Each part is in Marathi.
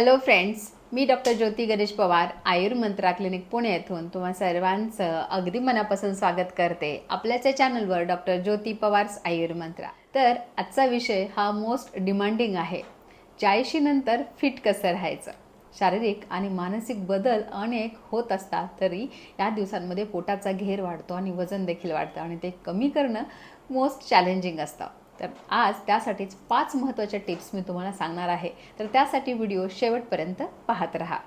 हॅलो फ्रेंड्स मी डॉक्टर ज्योती गणेश पवार आयुर्मंत्रा क्लिनिक पुणे येथून तुम्हा सर्वांचं अगदी मनापासून स्वागत करते आपल्याच्या चॅनलवर डॉक्टर ज्योती पवार्स आयुर्मंत्रा. तर आजचा विषय हा मोस्ट डिमांडिंग आहे. चाळीशी नंतर फिट कसं राहायचं? शारीरिक आणि मानसिक बदल अनेक होत असतात तरी या दिवसांमध्ये पोटाचा घेर वाढतो आणि वजन देखील वाढतं आणि ते कमी करणं मोस्ट चॅलेंजिंग असतं. तर आज त्यासाठीच पाच महत्त्वाच्या टिप्स मी तुम्हाला सांगणार आहे. तर त्यासाठी व्हिडिओ शेवटपर्यंत पाहत राहा.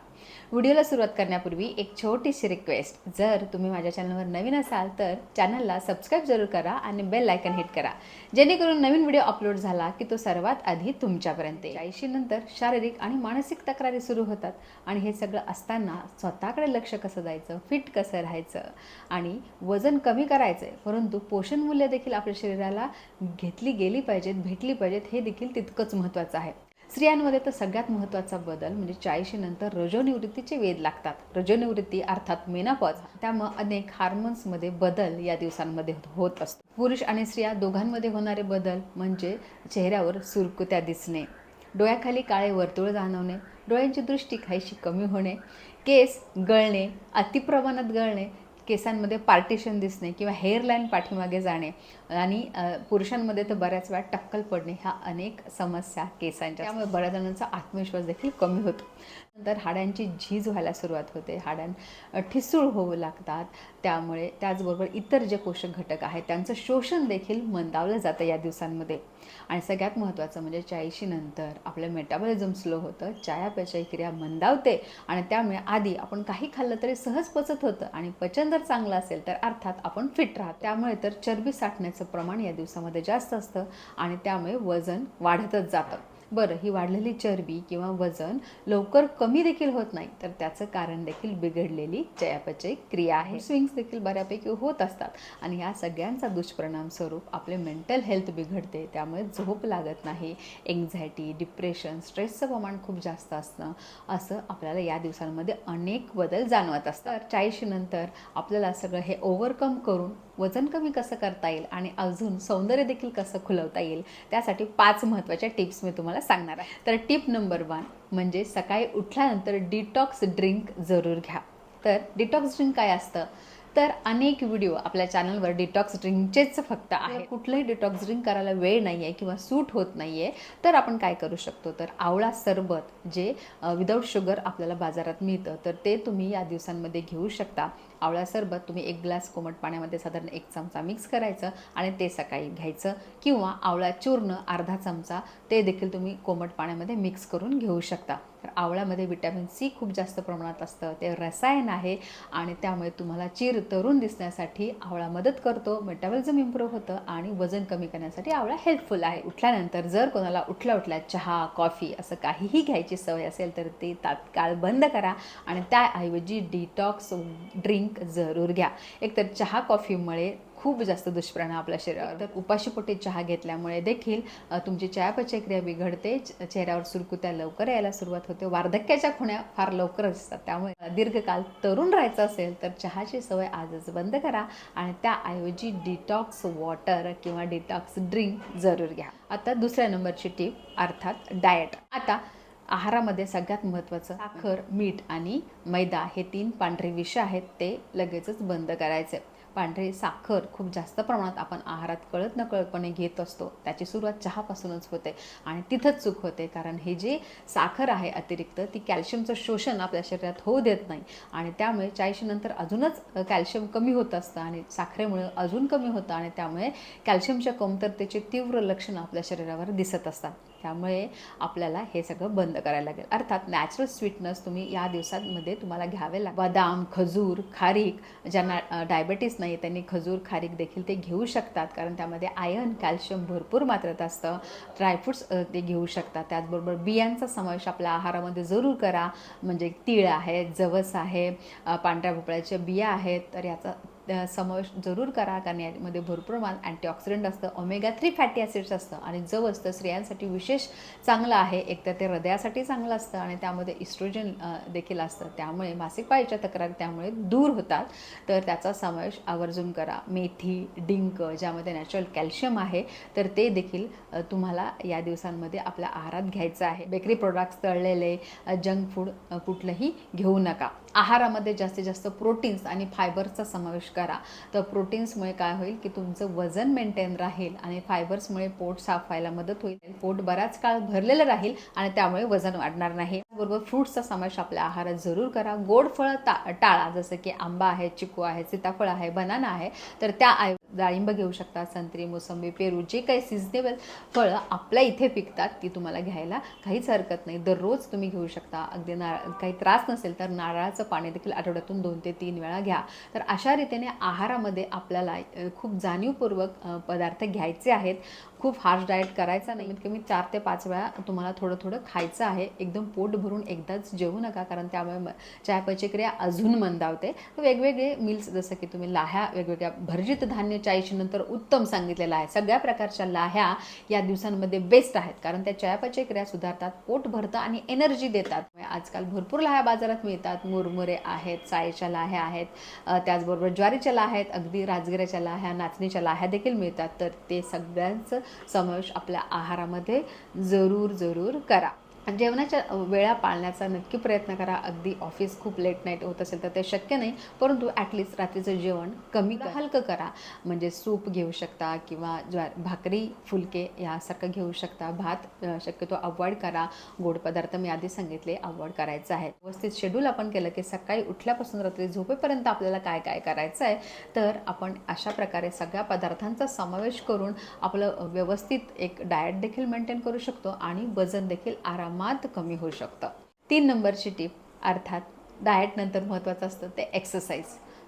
व्हिडिओला सुरुवात करण्यापूर्वी एक छोटीशी रिक्वेस्ट जर तुम्ही माझ्या चॅनलवर नवीन असाल तर चॅनलला सबस्क्राईब जरूर करा आणि बेल आयकन हिट करा. जेणेकरून नवीन व्हिडिओ अपलोड झाला की तो सर्वात आधी तुमच्यापर्यंत ऐंशी नंतर शारीरिक आणि मानसिक तक्रारी सुरू होतात आणि हे सगळं असताना स्वतःकडे लक्ष कसं जायचं फिट कसं राहायचं आणि वजन कमी करायचं आहे परंतु पोषण मूल्य देखील आपल्या शरीराला घेतली गेली पाहिजेत भेटली पाहिजेत हे देखील तितकंच महत्त्वाचं आहे. स्त्रियांमध्ये तर सगळ्यात महत्त्वाचा बदल म्हणजे चाळीशी नंतर रजोनिवृत्तीचे वेध लागतात. रजोनिवृत्ती अर्थात मेनापॉज. त्यामुळे अनेक हार्मोन्समध्ये बदल या दिवसांमध्ये होत असतो. पुरुष आणि स्त्रिया दोघांमध्ये होणारे बदल म्हणजे चेहऱ्यावर सुरकुत्या दिसणे डोळ्याखाली काळे वर्तुळ जाणवणे डोळ्यांची दृष्टी काहीशी कमी होणे केस गळणे अतिप्रमाणात गळणे केसांमध्ये पार्टिशन दिसणे किंवा हेअरलाईन पाठीमागे जाणे आणि पुरुषांमध्ये तर बऱ्याच वेळा टक्कल पडणे ह्या अनेक समस्या केसांच्या. त्यामुळे बऱ्याच जणांचा आत्मविश्वास देखील कमी होतो. नंतर हाडांची झीज व्हायला सुरुवात होते. हाडां ठिसूळ होऊ लागतात. त्यामुळे त्याचबरोबर इतर जे पोषक घटक आहेत त्यांचं शोषण देखील मंदावलं जातं या दिवसांमध्ये. आणि सगळ्यात महत्त्वाचं म्हणजे चायशी नंतर आपलं मेटाबॉलिझम स्लो होतं चयापचय क्रिया मंदावते आणि त्यामुळे आधी आपण काही खाल्लं तरी सहज पचत होतं आणि पचन जर चांगलं असेल तर अर्थात आपण फिट राहतो. त्यामुळे तर चरबी साठण्याचं प्रमाण या दिवसामध्ये जास्त असतं आणि त्यामुळे वजन वाढतच जातं. बरं ही वाढलेली चरबी किंवा वजन लवकर कमी देखील होत नाही तर त्याचं कारण देखील बिघडलेली चयापचय क्रिया आहे. स्विंग्स देखील बऱ्यापैकी होत असतात आणि या सगळ्यांचा दुष्परिणाम स्वरूप आपले मेंटल हेल्थ बिघडते त्यामुळे झोप लागत नाही एन्झायटी डिप्रेशन स्ट्रेसचं प्रमाण खूप जास्त असतं असं आपल्याला या दिवसांमध्ये अनेक बदल जाणवत असतात. चाळीशीनंतर आपल्याला सगळं हे ओव्हरकम करून वजन कमी कसं करता येईल आणि अजून सौंदर्य देखील कसं खुलवता येईल त्यासाठी पाच महत्त्वाच्या टिप्स मी तुम्हाला सांगणार आहे. तर टिप नंबर वन म्हणजे सकाळी उठल्यानंतर डिटॉक्स ड्रिंक जरूर घ्या. तर डिटॉक्स ड्रिंक काय असतं? तर अनेक व्हिडिओ आपल्या चॅनलवर डिटॉक्स ड्रिंकचेच फक्त आहे कुठलंही डिटॉक्स ड्रिंक करायला वेळ नाही आहे किंवा सूट होत नाही आहे तर आपण काय करू शकतो? तर आवळा सरबत जे विदाऊट शुगर आपल्याला बाजारात मिळतं तर ते तुम्ही या दिवसांमध्ये घेऊ शकता. आवळा सरबत तुम्ही एक ग्लास कोमट पाण्यामध्ये साधारण एक चमचा मिक्स करायचं आणि ते सकाळी घ्यायचं. किंवा आवळा चूर्ण अर्धा चमचा ते देखील तुम्ही कोमट पाण्यामध्ये मिक्स करून घेऊ शकता. तर आवळ्यामध्ये विटॅमिन सी खूप जास्त प्रमाणात असतं ते रसायन आहे आणि त्यामुळे तुम्हाला चीर तरुण दिसण्यासाठी आवळा मदत करतो मेटाबॉलिझम इम्प्रूव्ह होतं आणि वजन कमी करण्यासाठी आवळा हेल्पफुल आहे. उठल्यानंतर जर कोणाला उठल्या उठल्या चहा कॉफी असं काहीही घ्यायची सवय असेल तर ते तात्काळ बंद करा आणि त्याऐवजी डिटॉक्स ड्रिंक जरूर घ्या. एकतर चहा कॉफीमुळे खूप जास्त दुष्परिणाम आपल्या शरीरावर. तर उपाशीपोटी चहा घेतल्यामुळे देखील तुमची चयापचय क्रिया बिघडते चेहऱ्यावर सुरकुत्या लवकर यायला सुरुवात होते. वार्धक्याच्या खुण्या फार लवकर असतात. त्यामुळे दीर्घकाल तरुण राहायचं असेल तर चहाची सवय आजच बंद करा आणि त्याऐवजी डिटॉक्स वॉटर किंवा डिटॉक्स ड्रिंक जरूर घ्या. आता दुसऱ्या नंबरची टीप अर्थात डाएट आता आहारामध्ये सगळ्यात महत्त्वाचं साखर. मीठ आणि मैदा हे तीन पांढरे विष आहेत ते लगेचच बंद करायचे. पांढरे साखर खूप जास्त प्रमाणात आपण आहारात कळत नकळतपणे घेत असतो. त्याची सुरुवात चहापासूनच होते आणि तिथंच चूक होते कारण हे जे साखर आहे अतिरिक्त ती कॅल्शियमचं शोषण आपल्या शरीरात होऊ देत नाही आणि त्यामुळे चाळीशीनंतर अजूनच कॅल्शियम कमी होत असतं आणि साखरेमुळे अजून कमी होतं आणि त्यामुळे कॅल्शियमच्या कमतरतेचे तीव्र लक्षणं आपल्या शरीरावर दिसत असतात. त्यामुळे आपल्याला हे सगळं बंद करायला लागेल. अर्थात नॅचरल स्वीटनेस तुम्ही या दिवसांमध्ये तुम्हाला घ्यावे लागेल. बदाम खजूर खारीक ज्यांना डायबेटीस नाही त्यांनी खजूर खारीक देखील ते घेऊ शकतात. कारण त्यामध्ये आयर्न कॅल्शियम भरपूर मात्रेत असतं. ड्रायफ्रूट्स ते घेऊ शकतात. त्याचबरोबर बियांचा समावेश आपल्या आहारामध्ये जरूर करा. म्हणजे तीळ आहे जवस आहे पांढऱ्या भोपळ्याच्या बिया आहेत. तर याचा समावेश जरूर करा कारण यामध्ये भरपूर माल अँटीऑक्सिडंट असतं ओमेगा थ्री फॅटी ॲसिड्स असतं आणि जव असतं. स्त्रियांसाठी विशेष चांगलं आहे. एक तर ते हृदयासाठी चांगलं असतं आणि त्यामध्ये इस्ट्रोजन देखील असतं. त्यामुळे मासिक पाळीच्या तक्रारी त्यामुळे दूर होतात. तर त्याचा समावेश आवर्जून करा. मेथी डिंक ज्यामध्ये नॅचरल कॅल्शियम आहे तर ते देखील तुम्हाला या दिवसांमध्ये आपल्या आहारात घ्यायचं आहे. बेकरी प्रोडक्ट्स तळलेले जंक फूड कुठलंही घेऊ नका. आहारामध्ये जास्तीत जास्त प्रोटीन्स आणि फायबर्सचा समावेश करा. तर प्रोटीन्समुळे काय होईल की तुमचं वजन मेंटेन राहील आणि फायबर्समुळे पोट साफ व्हायला मदत होईल. पोट बराच काळ भरलेलं राहील आणि त्यामुळे वजन वाढणार नाही. बरोबर फ्रूट्सचा समावेश आपल्या आहारात जरूर करा. गोड फळं ता टाळा जसं की आंबा आहे चिकू आहे सीताफळ आहे बनाना आहे तर त्या आय डाळिंब घेऊ शकता संत्री मोसंबी पेरू जे काही सिजनेबल फळं आपल्या इथे पिकतात ती तुम्हाला घ्यायला काहीच हरकत नाही. दररोज तुम्ही घेऊ शकता. अगदी नारळ काही त्रास नसेल तर नारळाचं पाणी देखील आठवड्यातून दोन ते तीन वेळा घ्या. तर अशा रीतीने आहारामध्ये आपल्याला खूप जाणीवपूर्वक पदार्थ घ्यायचे आहेत. खूप हार्श डाएट करायचा नाही. कमीत कमी चार ते पाच वेळा तुम्हाला थोडं थोडं खायचं आहे. एकदम पोट भरून एकदाच जेवू नका कारण त्यामुळे म- चयापचय क्रिया अजून मंदावते. वेगवेगळे मिल्स जसं की तुम्ही लाह्या वेगवेगळ्या भरजित धान्य चाळीशी नंतर उत्तम सांगितलेलं आहे. सगळ्या प्रकारच्या लाह्या या दिवसांमध्ये बेस्ट आहेत कारण त्या चयापचय क्रिया सुधारतात पोट भरतं आणि एनर्जी देतात. आजकाल भरपूर लाह्या बाजारात मिळतात. मुरमुरे आहेत सायच्या लाह्या आहेत त्याचबरोबर ज्वारीच्या लाह्या आहेत अगदी राजगिऱ्याच्या लाह्या नाचणीच्या लाह्या देखील मिळतात. तर ते सगळ्यांचं समावेश आपल्या आहारामध्ये जरूर जरूर करा. जेवणाच्या वेळा पाळण्याचा नक्की प्रयत्न करा. अगदी ऑफिस खूप लेट नाईट होत असेल तर ते शक्य नाही. परंतु ॲटलिस्ट रात्रीचं जेवण कमी हलकं करा. म्हणजे सूप घेऊ शकता किंवा ज्वा भाकरी फुलके यासारखं घेऊ शकता. भात शक्यतो अवॉइड करा. गोड पदार्थ मी आधी सांगितले अवॉइड करायचं आहे. व्यवस्थित शेड्यूल आपण केलं की सकाळी उठल्यापासून रात्री झोपेपर्यंत आपल्याला काय काय करायचं आहे तर आपण अशा प्रकारे सगळ्या पदार्थांचा समावेश करून आपलं व्यवस्थित एक डाएट देखील मेंटेन करू शकतो आणि वजन देखील आरामात कमी होऊ शकतं. तीन नंबरची टीप अर्थात डाएटनंतर महत्त्वाचं असतं ते एक्सरसाइज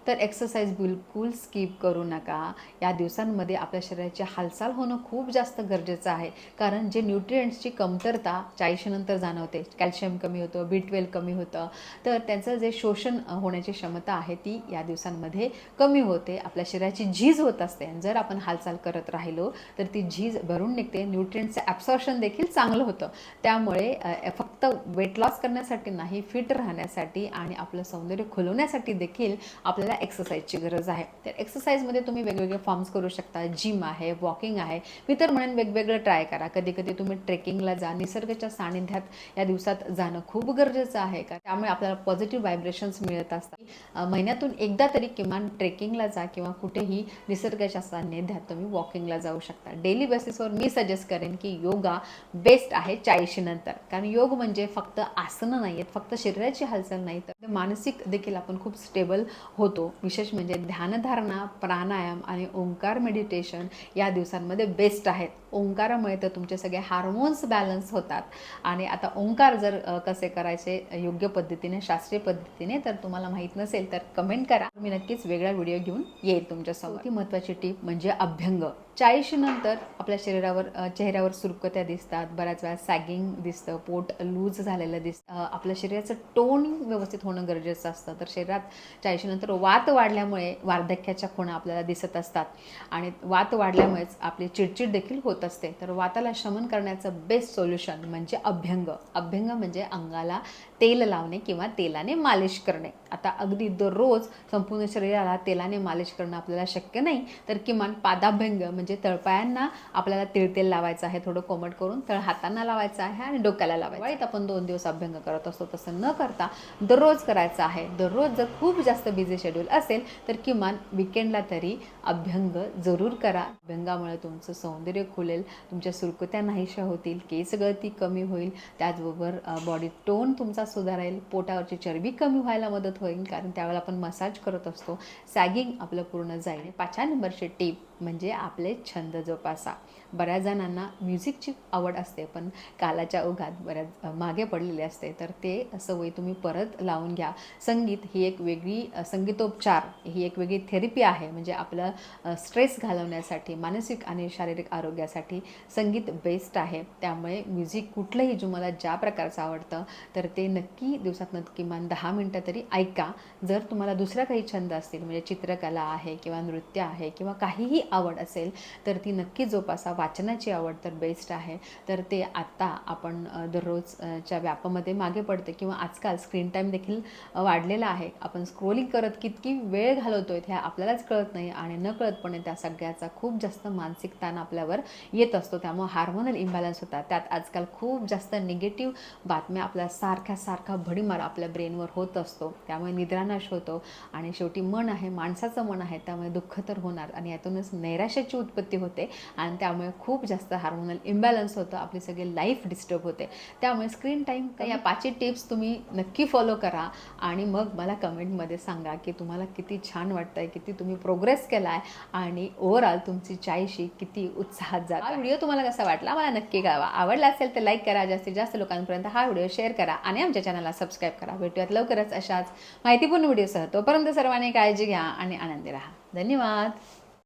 तर एक्सरसाइज बिलकुल स्किप करू नका. या दिवसांमध्ये आपल्या शरीराची हालचाल होणं खूप जास्त गरजेचं आहे. कारण जे न्यूट्रिएंट्सची कमतरता चाळीशीनंतर जाणवते. कॅल्शियम कमी होतं बी ट्वेल्व कमी होतं. तर त्यांचं जे शोषण होण्याची क्षमता आहे ती या दिवसांमध्ये कमी होते. आपल्या शरीराची झीज होत असते. आणि जर आपण हालचाल करत राहिलो तर ती झीज भरून निघते. न्यूट्रिएंटचं ॲब्सॉर्शन देखील चांगलं होतं. त्यामुळे फक्त वेट लॉस करण्यासाठी नाही फिट राहण्यासाठी आणि आपलं सौंदर्य खुलवण्यासाठी देखील आपल्याला एक्सरसाइजची गरज आहे. तर एक्सरसाइजमध्ये तुम्ही वेगवेगळे फॉर्म्स करू शकता. जिम आहे वॉकिंग आहे. मी तर म्हणेन वेगवेगळं ट्राय करा. कधी कधी तुम्ही ट्रेकिंगला जा. निसर्गाच्या सानिध्यात या दिवसात जाणं खूप गरजेचं आहे. का त्यामुळे आपल्याला पॉझिटिव्ह व्हायब्रेशन्स मिळत असतात. महिन्यातून एकदा तरी किमान ट्रेकिंगला जा किंवा कुठेही निसर्गाच्या सानिध्यात तुम्ही वॉकिंगला जाऊ शकता. डेली बेसिसवर मी सजेस्ट करेन की योगा बेस्ट आहे चाळीशी नंतर. कारण योग म्हणजे फक्त आसनं नाही आहेत फक्त शरीराची हालचाल नाही तर मानसिक देखील आपण खूप स्टेबल होतो. विशेष म्हणजे ध्यानधारणा प्राणायाम आणि ओंकार मेडिटेशन या दिवसांमध्ये बेस्ट आहेत. ओंकारामुळे तर तुमचे सगळे हार्मोन्स बॅलन्स होतात. आणि आता ओंकार जर कसे करायचे योग्य पद्धतीने शास्त्रीय पद्धतीने तर तुम्हाला माहीत नसेल तर कमेंट करा. मी नक्कीच वेगळा व्हिडिओ घेऊन येईल तुमच्यासमोर. ती महत्त्वाची टीप म्हणजे अभ्यंग. चाळीशी नंतर आपल्या शरीरावर चेहऱ्यावर सुरकत्या दिसतात. बऱ्याच वेळा सॅगिंग दिसतं पोट लूज झालेलं दिसतं आपल्या शरीराचं टोनिंग व्यवस्थित होणं गरजेचं असतं. तर शरीरात चाळीशी नंतर वात वाढल्यामुळे वार्धक्याच्या खुणा आपल्याला दिसत असतात. आणि वात वाढल्यामुळेच आपली चिडचिड देखील होत असते. तर वाताला शमन करण्याचं बेस्ट सोल्युशन म्हणजे अभ्यंग. अभ्यंग म्हणजे अंगाला तेल लावणे किंवा तेलाने मालिश करणे. आता अगदी दररोज संपूर्ण शरीराला तेलाने मालिश करणं आपल्याला शक्य नाही तर किमान पादाभ्यंग म्हणजे तळपायांना आपल्याला तिळतेल लावायचं आहे थोडं कोमट करून तळ हातांना लावायचं आहे आणि डोक्याला लावायचं वाईट आपण दोन दिवस अभ्यंग करत असतो तसं न करता दररोज करायचं आहे. दररोज जर खूप जास्त बिझी शेड्यूल असेल तर किमान विकेंडला तरी अभ्यंग जरूर करा. अभ्यंगामुळे तुमचं सौंदर्य खुलेल तुमच्या सुरकुत्या नाहीशा होतील केस गळती कमी होईल त्याचबरोबर बॉडी टोन तुमचा सुधारेल पोटावरची चरबी कमी व्हायला मदत होईल कारण त्यावेळेला आपण मसाज करत असतो. सॅगिंग आपलं पूर्ण जाईल. पाचव्या नंबरची टीप म्हणजे आपले छंद जोपासा. बऱ्याच जणांना म्युझिकची आवड असते पण कालाच्या ओघात बऱ्याच मागे पडलेले असते. तर ते सवय तुम्ही परत लावून घ्या. संगीत ही एक वेगळी संगीतोपचार ही एक वेगळी थेरपी आहे. म्हणजे आपलं स्ट्रेस घालवण्यासाठी मानसिक आणि शारीरिक आरोग्यासाठी संगीत बेस्ट आहे. त्यामुळे म्युझिक कुठलंही तुम्हाला ज्या प्रकारचं आवडतं तर ते नक्की दिवसातनं किमान दहा मिनटं तरी ऐका. जर तुम्हाला दुसरा काही छंद असतील म्हणजे चित्रकला आहे किंवा नृत्य आहे किंवा काहीही आवड असेल तर ती नक्की जोपासा. वाचनाची आवड तर बेस्ट आहे. तर ते आत्ता आपण दररोजच्या व्यापामध्ये मागे पडते किंवा आजकाल स्क्रीन टाईम देखील वाढलेला आहे. आपण स्क्रोलिंग करत कितकी वेळ घालवतो आहे हे आपल्यालाच कळत नाही आणि न कळतपणे त्या सगळ्याचा खूप जास्त मानसिक ताण आपल्यावर येत असतो. त्यामुळे हार्मोनल इम्बॅलन्स होतात. त्यात आजकाल खूप जास्त निगेटिव्ह बातम्या आपल्या सारख्या सारखा भडीमार आपल्या ब्रेनवर होत असतो. त्यामुळे निद्रानाश होतो आणि शेवटी मन आहे माणसाचं मन आहे त्यामुळे दुःख तर होणार आणि यातूनच नैराश्याची उत्पत्ती होते आणि त्यामुळे खूप जास्त हार्मोनल इम्बॅलन्स होतं आपली सगळी लाईफ डिस्टर्ब होते. त्यामुळे स्क्रीन टाईम या पाचही टिप्स तुम्ही नक्की फॉलो करा आणि मग मला कमेंटमध्ये सांगा की तुम्हाला किती छान वाटतं आहे किती तुम्ही प्रोग्रेस केला आहे आणि ओव्हरऑल तुमची चायशी किती उत्साहात जात हा व्हिडिओ तुम्हाला कसा वाटला मला नक्की कळवा. आवडला असेल तर लाईक करा जास्तीत जास्त लोकांपर्यंत हा व्हिडिओ शेअर करा आणि आमच्या चॅनलला सबस्क्राईब करा. भेटूयात लवकरच अशाच माहितीपूर्ण व्हिडिओसह तोपर्यंत सर्वांनी काळजी घ्या आणि आनंदी राहा. धन्यवाद.